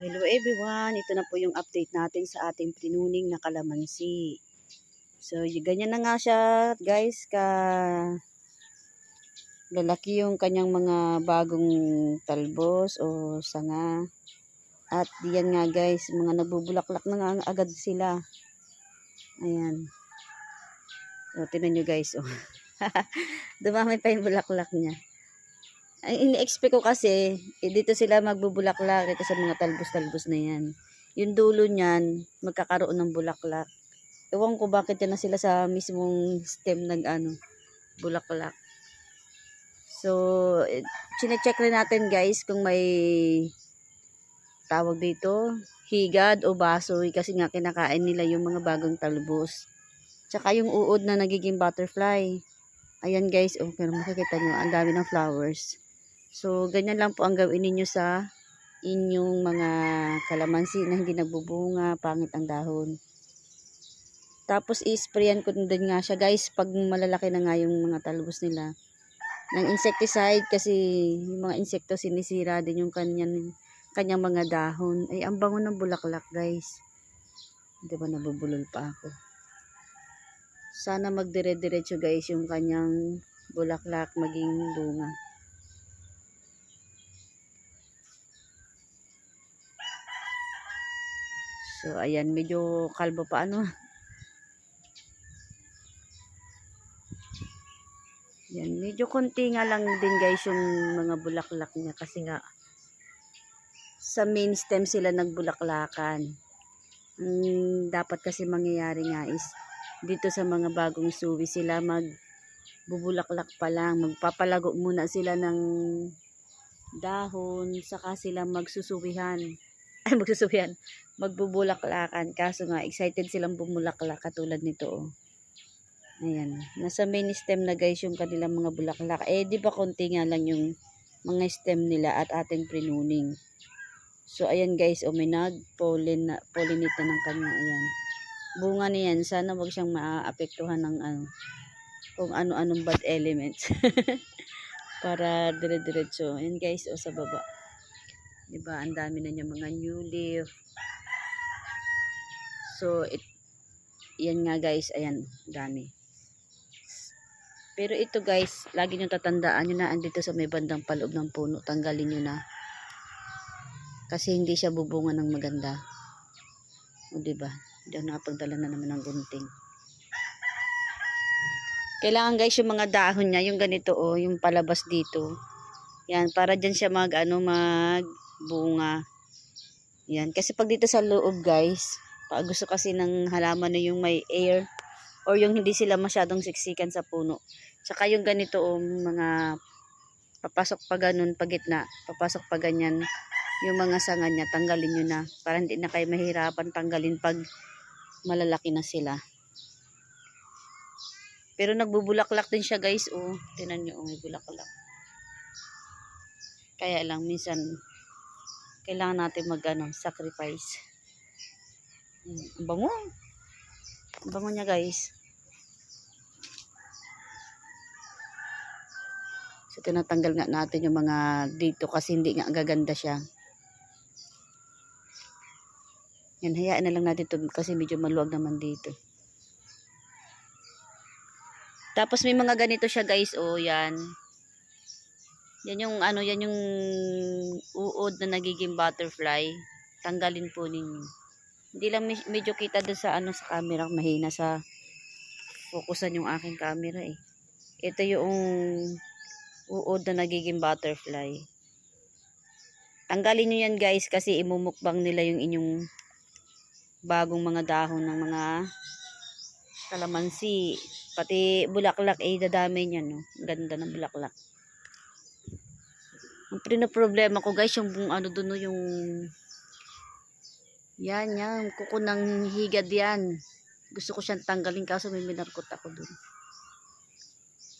Hello everyone, ito na po yung update natin sa ating pinuning na kalamansi. So, ganyan na nga siya guys, ka lalaki yung kanyang mga bagong talbos o sanga. At diyan nga guys, mga nabubulaklak na nga agad sila. Ayan. O, tinan nyo guys. Oh. Dumami pa yung bulaklak niya. Ini-expect ko kasi, eh, dito sila magbubulaklak ito sa mga talbos-talbos na yan. Yung dulo niyan, magkakaroon ng bulaklak. Ewan ko bakit yan na sila sa mismong stem ng ano, bulaklak. So, eh, chinecheck rin natin guys kung may tawag dito, higad o basoy kasi nga kinakain nila yung mga bagong talbos. Tsaka yung uod na nagiging butterfly. Ayan guys, oh, pero makikita nyo, ang dami ng flowers. So, ganyan lang po ang gawin ninyo sa inyong mga kalamansi na hindi nagbubunga, pangit ang dahon. Tapos, i-sprayan ko din nga siya, guys, pag malalaki na nga yung mga talbos nila. Ng insecticide kasi yung mga insekto sinisira din yung kanyang, kanyang mga dahon. Ay, ang bango ng bulaklak, guys. Di ba nabubulol pa ako? Sana magdire-diretso, guys, yung kanyang bulaklak maging bunga. So, ayan, medyo kalbo pa ano. Yan, medyo konti nga lang din guys yung mga bulaklak niya kasi nga sa main stem sila nagbulaklakan. Ang dapat kasi mangyayari nga is dito sa mga bagong suwi sila mag bubulaklak pa lang. Magpapalago muna sila ng dahon saka sila magsusuwihan. Ay, magsusuwihan magbubulaklakan. Kaso nga, excited silang bumulaklak katulad nito. Oh. Ayan. Nasa main stem na guys yung kanilang mga bulaklak. Eh, di ba konti nga lang yung mga stem nila at ating pruning. So, ayan guys. O, may nag-pollen na, pollinate na ng kanya. Ayan. Bunga niyan. Sana wag siyang maapektuhan ng ano, kung ano-anong bad elements. Para dire-diretso. Ayan guys. O, sa baba. Diba, ang dami na niya mga new leaf. So, it, yan nga guys, ayan, dami. Pero ito guys, lagi nyo tatandaan nyo na andito sa may bandang paloob ng puno, tanggalin nyo na. Kasi hindi siya bubunga ng maganda. O diba? Ako nakapagdala na naman ng gunting. Kailangan guys yung mga dahon niya, yung ganito oh, yung palabas dito. Yan, para dyan siya mag, ano, mag bunga. Yan, kasi pag dito sa loob guys, gusto kasi ng halaman na yung may air or yung hindi sila masyadong siksikan sa puno. Tsaka yung ganito o mga papasok pa ganun pa gitna, papasok pa ganyan yung mga sanga niya, tanggalin nyo na para hindi na kayo mahirapan tanggalin pag malalaki na sila. Pero nagbubulaklak din siya guys, oh. Tinan nyo, oh, may bulaklak. Kaya lang, minsan, kailangan natin mag, ano, sacrifice. Ang bango. Ang bango niya guys. So tinatanggal nga natin yung mga dito kasi hindi nga gaganda siya. Yan, hayaan na lang natin ito kasi medyo maluwag naman dito. Tapos may mga ganito siya guys, oh yan. Yan yung ano, yan yung uod na nagiging butterfly. Tanggalin po ninyo. Hindi lang me- medyo kita doon sa ano sa camera, mahina sa fokusan yung aking camera eh. Ito yung uod na nagiging butterfly. Tanggalin nyo yan guys kasi imumukbang nila yung inyong bagong mga dahon ng mga kalamansi. Pati bulaklak eh dadami niyan no. Ganda ng bulaklak. Ang problema ko guys yung ano doon no, yung yan, yan. Kuko ng higad yan. Gusto ko siyang tanggalin kaso may minarkot ako dun.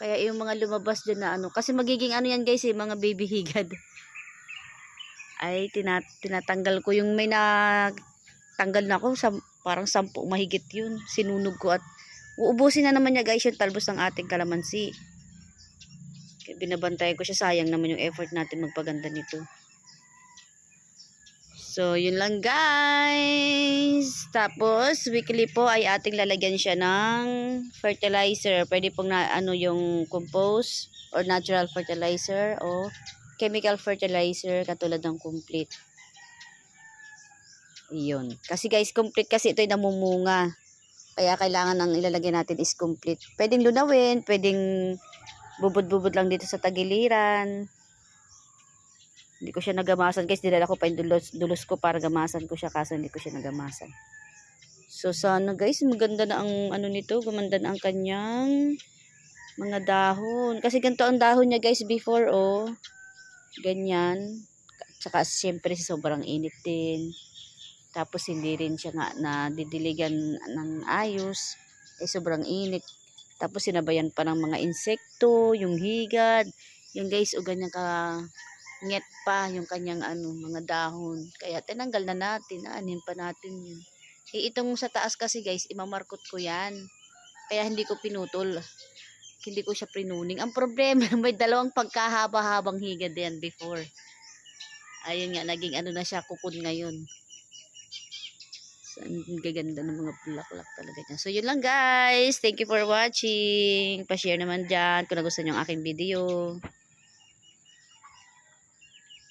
Kaya yung mga lumabas dyan na ano. Kasi magiging ano yan guys eh, mga baby higad. Ay, tina, tinatanggal ko yung may na tanggal na ako. Sa, parang sampu mahigit yun. Sinunog ko at uubusin na naman niya guys yung talbos ng ating kalamansi. Binabantay ko siya. Sayang naman yung effort natin magpaganda nito. So, yun lang guys. Tapos, weekly po ay ating lalagyan siya ng fertilizer. Pwede pong na, ano yung compost or natural fertilizer o chemical fertilizer katulad ng complete. Yun. Kasi guys, complete kasi ito ay namumunga. Kaya kailangan ng ilalagay natin is complete. Pwedeng lunawin, pwedeng bubod-bubod lang dito sa tagiliran. Hindi ko siya nagamasan guys. Dinala ko pa yung dulos, dulos ko para gamasan ko siya kaso hindi ko siya nagamasan. So sana guys, maganda na ang ano nito. Gumanda na ang kanyang mga dahon. Kasi ganito ang dahon niya guys before oh. Ganyan. Tsaka siyempre sobrang init din. Tapos hindi rin siya nga na didiligan ng ayos. Eh sobrang init. Tapos sinabayan pa ng mga insekto, yung higad. Yung guys, o ganyan ka nget pa yung kanyang ano, mga dahon. Kaya tinanggal na natin, anin pa natin yun. Eh, itong sa taas kasi guys, imamarkot ko yan. Kaya hindi ko pinutol. Hindi ko siya prinuning. Ang problema, may dalawang pagkahaba-habang higad yan before. Ayun nga, naging ano na siya, kukun ngayon. So, ang gaganda ng mga bulaklak talaga niya. So, yun lang guys. Thank you for watching. Pa-share naman dyan kung nagustuhan yung aking video.